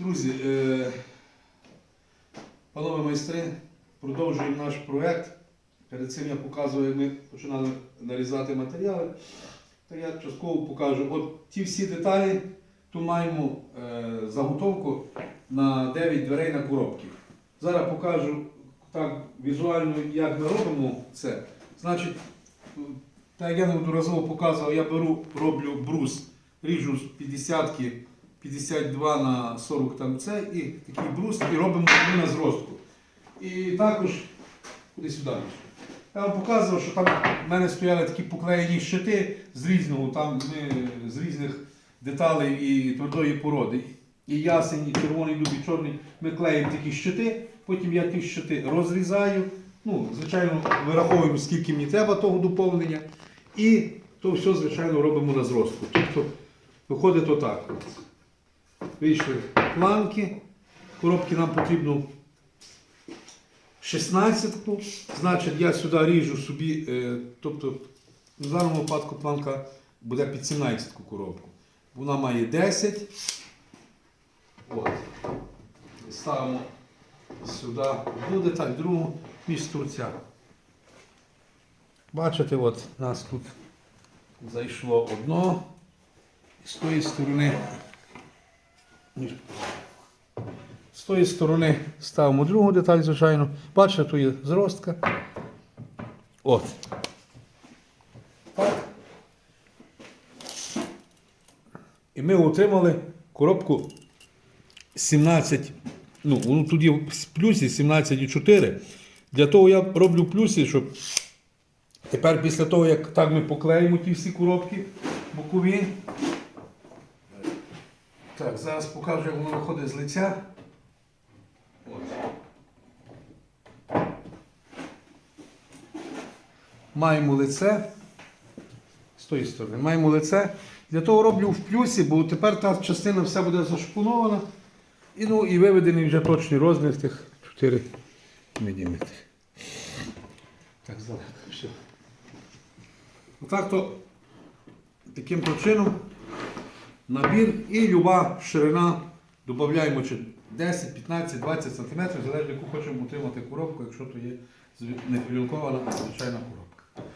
Друзі, е, панове майстри, продовжуємо наш проект. Перед цим я показував, як ми починали нарізати матеріали. То я частково покажу. От ті всі деталі, тут маємо е, заготовку на 9 дверей на коробки. Зараз покажу так візуально, як ми робимо це. Значить, так як я неодноразово показував, я беру, роблю брус, ріжу з 50 52 на 40 там це, і такий брус, і робимо на зростку. І також куди сюди. Я вам показував, що там в мене стояли такі поклеєні щити з різного, там ми з різних деталей і твердої породи. І ясень, і червоний дуб, і чорний. Ми клеїмо такі щити, потім я ті щити розрізаю. Ну, звичайно, вираховуємо, скільки мені треба того доповнення. І то все, звичайно, робимо на зростку. Тобто виходить отак. Вийшли планки. Коробки нам потрібно 16 Значить, я сюди ріжу собі, е, тобто в даному випадку планка буде під 17 коробку. Вона має 10. От. Ставимо сюди одну деталь, другу між струця. Бачите, от нас тут зайшло одно. З тої сторони. З тої сторони ставимо другу деталь, звичайно. Бачите, тут є зростка. От. Так. І ми отримали коробку 17. Ну, тут є плюсі 17,4. Для того я роблю плюси, щоб тепер після того, як так ми поклеїмо ті всі коробки бокові. Так, зараз покажу, як воно виходить з лиця. От. Маємо лице. З тої сторони. Маємо лице. Для того роблю в плюсі, бо тепер та частина вся буде зашпунована. І, ну, і виведений вже точний розмір тих 4 мм. Так, залегко. Отак то таким чином набір і люба ширина додаємо 10, 15, 20 см, залежно яку хочемо утримати коробку, якщо то є зві- а звичайна коробка.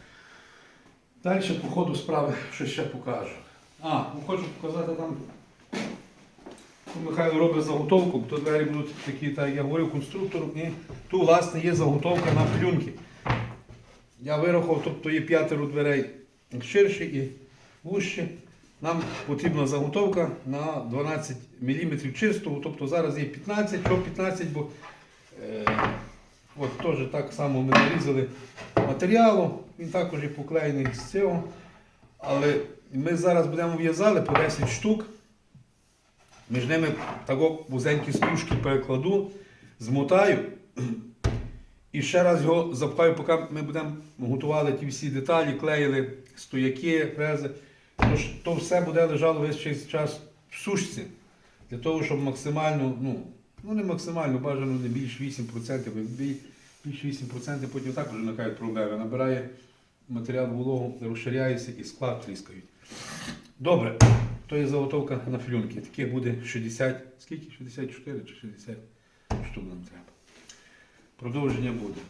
Далі по ходу справи щось ще покажу. А, ну хочу показати там. Михайло робить заготовку, бо двері будуть такі, так я говорив, конструктором. І тут, власне, є заготовка на плюнки. Я вирахував, тобто є п'ятеро дверей ширші і вужчі. Нам потрібна заготовка на 12 мм чистого, тобто зараз є 15, що 15, бо е, от теж так само ми нарізали матеріалу, він також є поклеєний з цього. Але ми зараз будемо в'язали по 10 штук. Між ними тако вузенькі стружки перекладу, змотаю і ще раз його запхаю, поки ми будемо готували ті всі деталі, клеїли стояки, фрези. Тож то все буде лежало весь час в сушці. Для того, щоб максимально, ну, ну не максимально, бажано не більш 8%, бо бі- більш 8% потім так вже виникають проблеми. Набирає матеріал вологу, розширяється і склад тріскають. Добре, то є заготовка на флюнки. Таких буде 60, скільки? 64 чи 60 штук нам треба. Продовження буде.